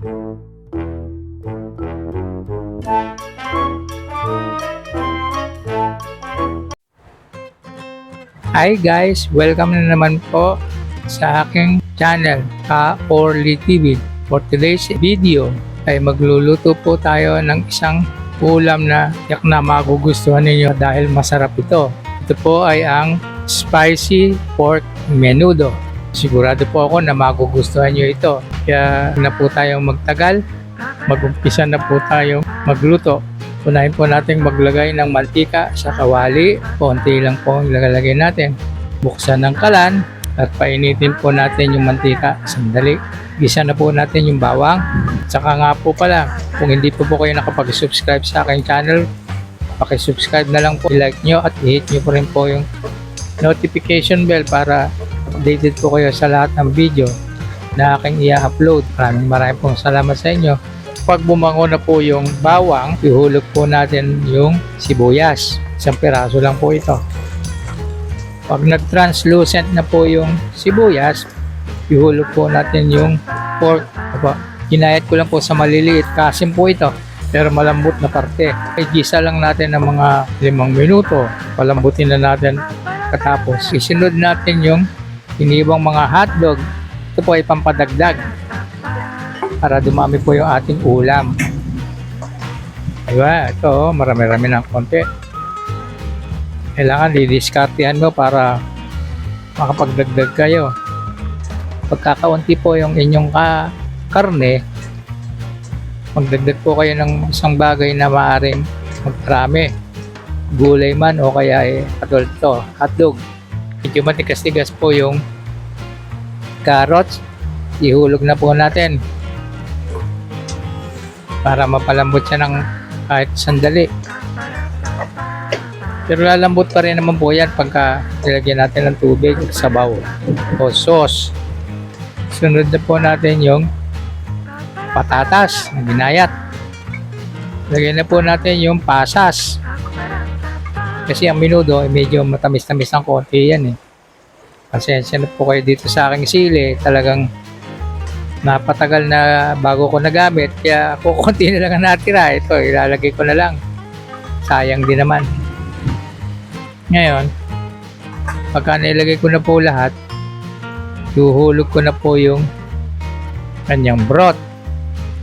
Hi guys! Welcome na naman po sa aking channel, Ka Orly TV. For today's video ay magluluto po tayo ng isang ulam na yak na magugustuhan ninyo dahil masarap ito. Ito po ay ang spicy pork menudo. Sigurado po ako na magugustuhan nyo ito. Kaya na po tayong magtagal, mag-umpisa na po tayong magluto. Unahin po natin maglagay ng mantika sa kawali. Konti lang po ang ilalagay natin. Buksan ng kalan at painitin po natin yung mantika. Sandali. Gisa na po natin yung bawang. Tsaka nga po pala, kung hindi po po kayo nakapag-subscribe sa aking channel, pakisubscribe na lang po. I-like nyo at i-hit nyo po rin po yung notification bell para updated po kayo sa lahat ng video na aking i-upload. Maraming maraming pong salamat sa inyo pag bumango na po yung bawang, ihulog po natin yung sibuyas. Isang piraso lang po ito. Pag nag-translucent na po yung sibuyas, ihulog po natin yung pork. Aba, Ginayat ko lang po sa maliliit. Kasim po ito. Pero malambot na parte. Igisa lang natin ng mga limang minuto. Palambutin na natin katapos. Isunod natin yung inibang mga hotdog. Ito po ay pampadagdag para dumami po yung ating ulam. Diba? Ito, oh, marami-rami ng konti. Kailangan didiskartehan mo para makapagdagdag kayo. Pagkakaunti po yung inyong ka karne, magdagdag po kayo ng isang bagay na maaring magparami. Gulay man o kaya eh, katulad to, hotdog. Medyo matigas-tigas po yung carrots. Ihulog na po natin para mapalambot siya ng kahit sandali. Pero lalambot pa rin naman po yan pagka nilagyan natin ng tubig, sabaw o sauce. Sunod na po natin yung patatas na ginayat. Lagyan na po natin yung pasas. Kasi ang minudo, eh, medyo matamis-tamis ng konti yan eh. Pasensya na po kayo dito sa aking sili. Talagang napatagal na bago ko nagamit kaya kukunti na lang ang natira. Ito ilalagay ko na lang. Sayang din naman. Ngayon pagka nilagay ko na po lahat huhulog ko na po yung kanyang broth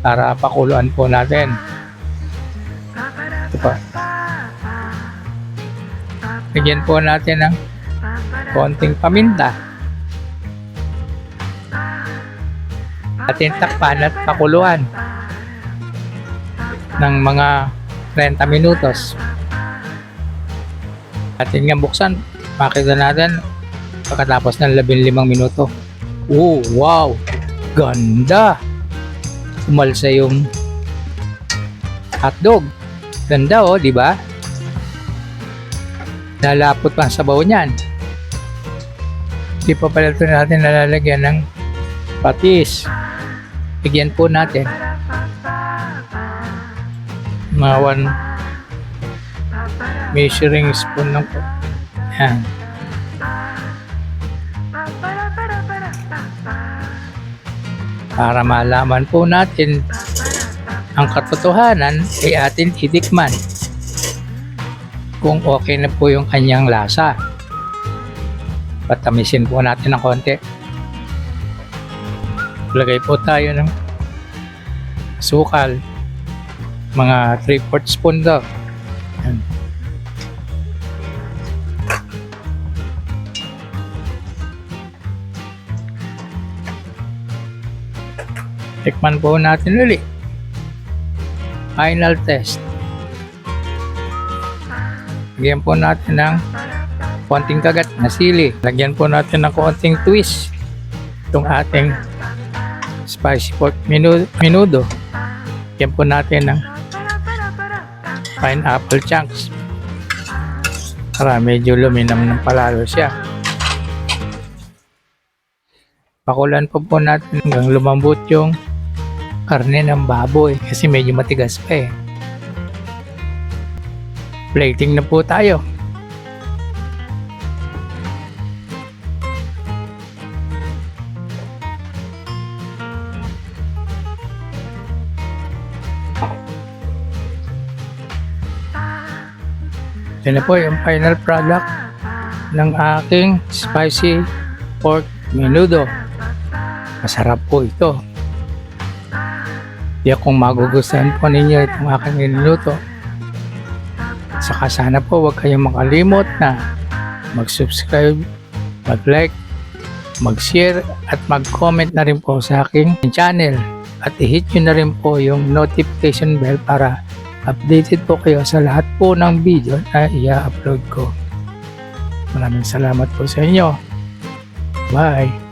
para pakuluan po natin. Ito pa lagyan po natin ng konting paminta atin takpan at pakuluan ng mga 30 minutos. Atin nga buksan, makita natin pagkatapos ng 15 minuto. Oh, wow! Ganda! Umalsa yung hotdog. Ganda oh, di ba? Nalapot pa ang sabaw niyan. Di pa pala ito natin nalalagyan ng patis. Bigyan po natin. Mga one measuring spoon lang po. Yan para malaman po natin ang katotohanan ay atin titikman kung okay na po yung kanyang lasa patamisin po natin ng konti Lagay po tayo ng sukal. Mga 3-4 spoon daw. Yan. Tikman po natin ulit. Final test. Lagyan po natin ng konting kagat na sili. Lagyan po natin ng konting twist itong ating spicy pork menudo. menudo. Yan po natin ng pineapple chunks. Para medyo luminam ng palalo siya. Pakulan po po natin hanggang lumambot yung karne ng baboy kasi medyo matigas pa eh plating na po tayo. Yan na po yung final product ng aking spicy pork menudo. Masarap po ito. Di akong magugustuhan po ninyo itong aking niluto saka sana po huwag kayong makalimot na mag-subscribe, mag-like, mag-share at mag-comment na rin po sa aking channel at i-hit nyo na rin po yung notification bell para updated po kayo sa lahat po ng video na i-upload ko. Maraming salamat po sa inyo. Bye!